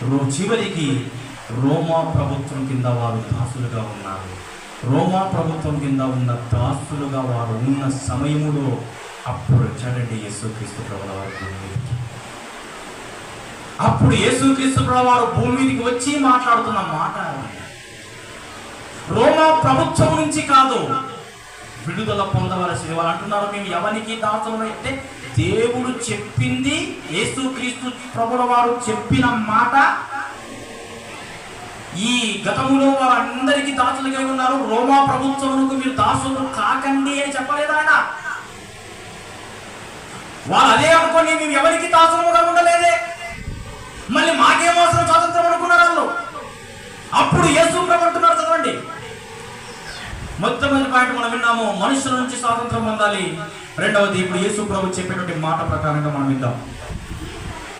చివరికి రోమా ప్రభుత్వం కింద వారు దాసులుగా ఉన్నారు. రోమా ప్రభుత్వం కింద ఉన్న దాసులుగా వారు ఉన్న సమయములో అప్పుడు వచ్చాడండి యేసుక్రీస్తు ప్రభుల వారు అప్పుడు యేసుక్రీస్తు ప్రభుల వారు భూమి మీదకి వచ్చి మాట్లాడుతున్న మాట రోమా ప్రభుత్వం నుంచి కాదు విడుదల పొందవలసింది వాళ్ళు అంటున్నారు మేము ఎవరికి దాసులు దేవుడు చెప్పింది యేసుక్రీస్తు ప్రభుల వారు చెప్పిన మాట ఈ గతములో వారందరికీ దాసులుగా ఉన్నారు. రోమా ప్రభుత్వమునకు మీరు దాసులు కాకండి అని చెప్పలేదు ఆయన. వాళ్ళు అదే అనుకోని మేము ఎవరికి దాసులుగా ఉండలేదే? మళ్ళీ మాకేం అసలు స్వాతంత్రం అనుకున్నారు వాళ్ళు. అప్పుడు యేసు మొట్టమొదటి పాయింట్ మనం విన్నాము. మనుషుల నుంచి స్వాతంత్రం పొందాలి. రెండవది ఇప్పుడు యేసు ప్రభు చెప్పేటువంటి మాట ప్రకారంగా మనం విందాం.